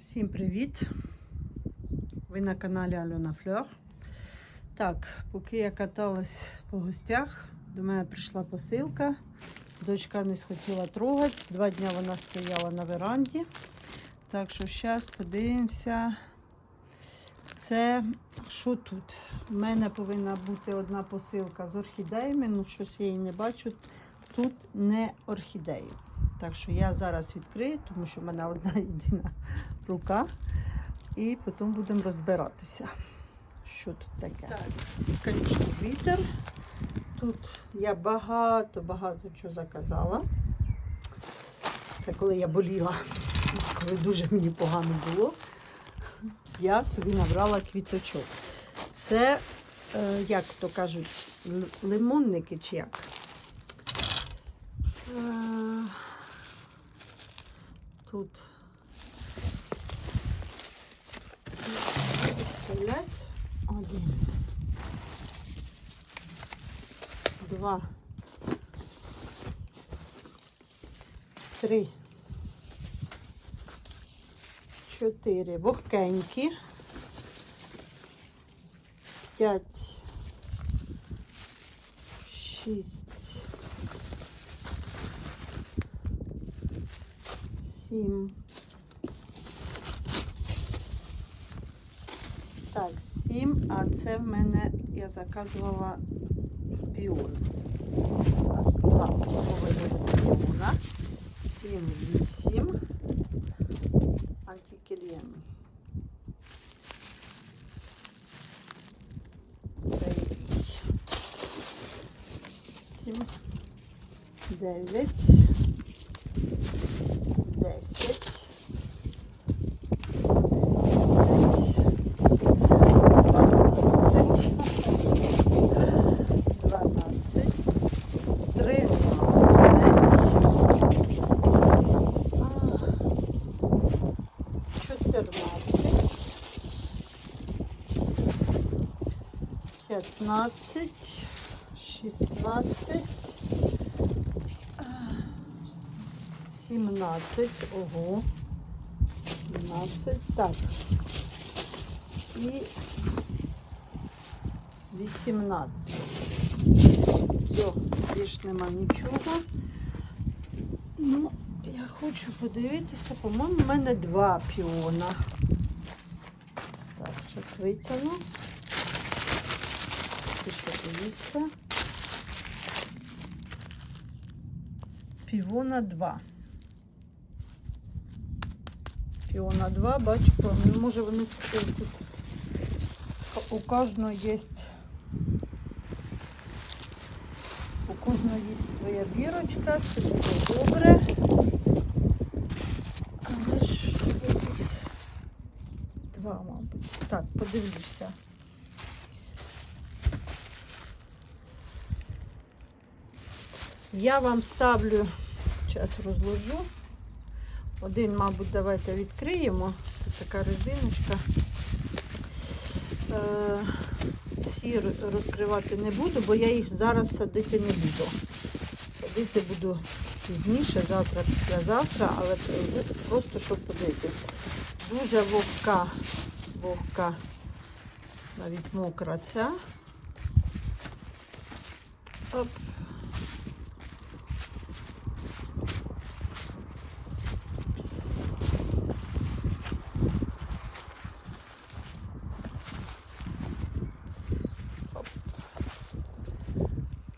Всім привіт! Ви на каналі Альона Фльор. Так, поки я каталась по гостях, до мене прийшла посилка. Дочка не схотіла трогати. Два дні вона стояла на веранді. Так що зараз подивимося. Це що тут? У мене повинна бути одна посилка з орхідеями, ну щось я її не бачу. Тут не орхідеї. Так що я зараз відкрию, тому що в мене одна єдина рука. І потім будемо розбиратися. Що тут таке? Так, звісно, вітер. Тут я багато-багато чого заказала. Це коли я боліла, коли дуже мені погано було. Я собі набрала квіточок. Це, е, як то кажуть, лимонники чи як? Е, Тут вставлять один, два, три, чотири. Вогкенькі, п'ять, шість. Сім. Так, сім, а це в мене я заказувала піон. Сім, вісім. Антикелієм. Сім, дев'ять. 15, 16, 17, ого, 17, так. І 18. Все, більше нема нічого. Ну, я хочу подивитися, по-моєму, в мене два піона. Так, зараз витягну. Дивіться. Піона 2. Піона 2, бачу, ну, може вони всі тут. У кожного є. У кожного є своя бірочка, це буде добре. Але ж тут два, мабуть. Так, подивлюся. Я вам ставлю, зараз розложу. Один, мабуть, давайте відкриємо. Тут така резиночка. Е, всі розкривати не буду, бо я їх зараз садити не буду. Садити буду пізніше, завтра, післязавтра, але просто щоб подивитися. Дуже вогка, вогка, навіть мокра ця. Оп.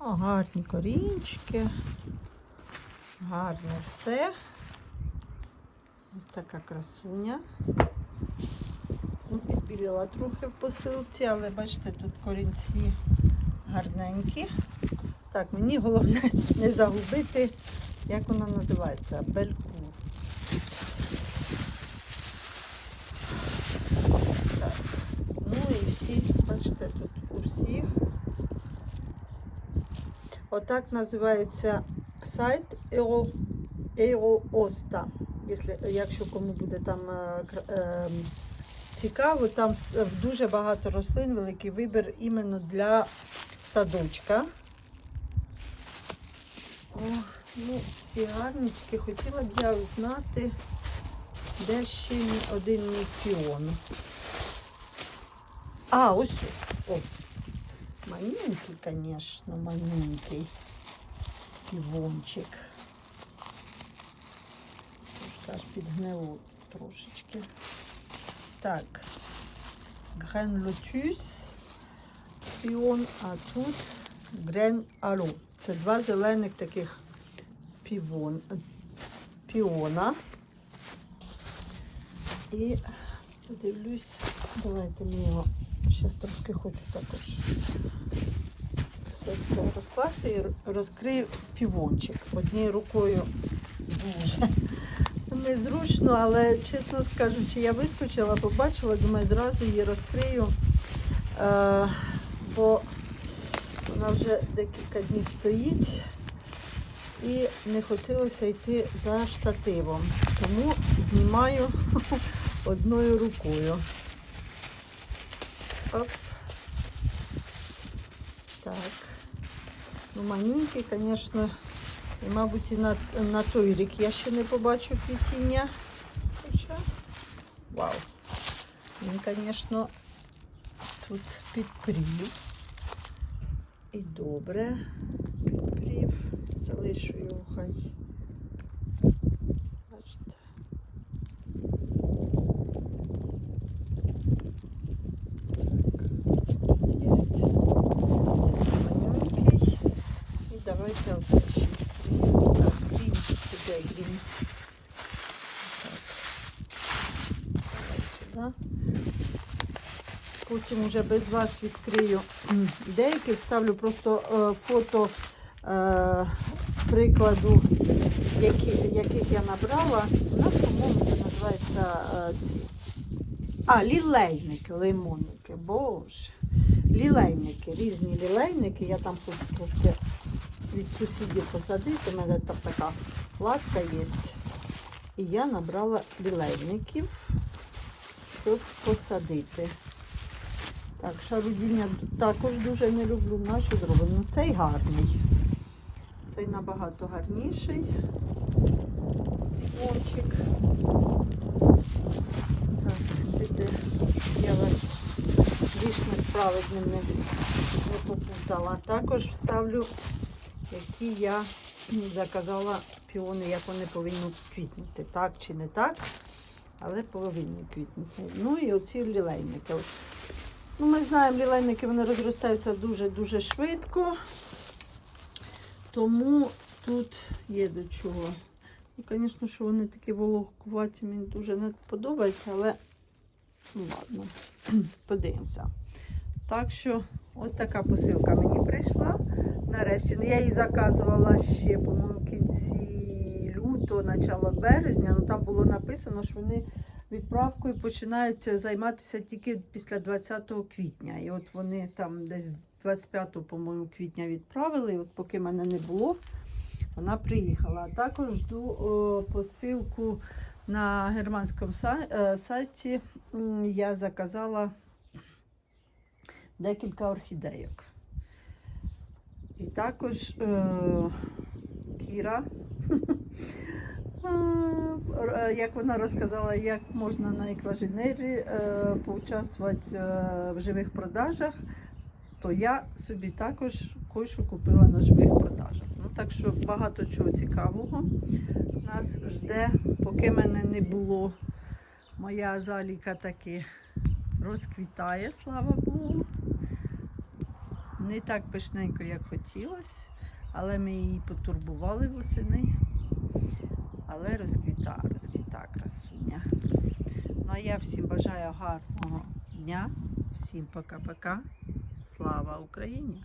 О, гарні корінчики. Гарне все. Ось така красуня. Ну, підбілила трохи в посилці, але бачите, тут корінці гарненькі. Так, мені головне не загубити, як вона називається, бельку. Так. Ну і всі, бачите, тут у всіх Отак називається сайт Ео, Еооста. Якщо, кому буде там е, е, цікаво, там дуже багато рослин, великий вибір іменно для садочка. О, ну, всі гарні, тільки хотіла б я знати, Де ще один мій піон? А, ось. О. Маленький, звісно, маленький півончик. Тож аж підгнило трошечки. Так. Грен Лотюс. Піон, а тут Грен Алу. Це два зелених таких півон, піона. І дивлюсь, давайте ми його зараз трошки хочу також все це розкласти і розкрию півончик. Однією рукою дуже незручно, але чесно скажучи, я вискочила, побачила, думаю, зразу її розкрию, е, бо вона вже декілька днів стоїть і не хотілося йти за штативом. Тому знімаю одною рукою. Оп. Так. Ну, маленький, звісно, і, мабуть, і на, на той рік я ще не побачу квітіння. Хоча, вау. Він, звісно, тут підпрів. І добре підпрів. Залишу його хай. Бачите. Так, єсть. Маленький. І давайте оце ще. Так, грім, сюди грім. Так. Сюди. Потім вже без вас відкрию деякі, вставлю просто е, фото е, прикладу, які, яких я набрала. У нас, по-моєму, це називається е, ці. А, лілейники, лимонники, боже. Лілейники, різні лілейники. Я там хочу трошки від сусідів посадити. У мене там така латка є. І я набрала лілейників, щоб посадити. Так, шарудіння також дуже не люблю. На що? Ну, цей гарний. Цей набагато гарніший. Кончик. Так, де я вас вічно справедним не, не попутала. Також вставлю, які я заказала піони, як вони повинні квітнути. Так чи не так, але повинні квітнути. Ну і оці лілейники. Ну, ми знаємо, лілейники вони розростаються дуже-дуже швидко. Тому тут є до чого. Ну, звісно, що вони такі вологкуваті, мені дуже не подобається, але ну ладно, подивимося. Так що, ось така посилка мені прийшла. Нарешті. Ну, я її заказувала ще, по-моєму, в кінці начало березня. Ну там було написано, що вони відправкою починають займатися тільки після 20 квітня. І от вони там десь 25, по-моєму, квітня відправили. І от поки мене не було, вона приїхала. Також жду о, посилку на германському е, сайті. Я заказала декілька орхідейок. І також е, Кіра. Е, Як вона розказала, як можна на екваженері е, поучаствувати е, в живих продажах, то я собі також кое-що купила на живих продажах. Ну, так що багато чого цікавого нас жде. Поки мене не було, моя заліка таки розквітає, слава Богу. Не так пишненько, як хотілося, але ми її потурбували восени. Але розквіта, розквіта красуня. Ну а я всім бажаю гарного дня. Всім пока-пока. Слава Україні!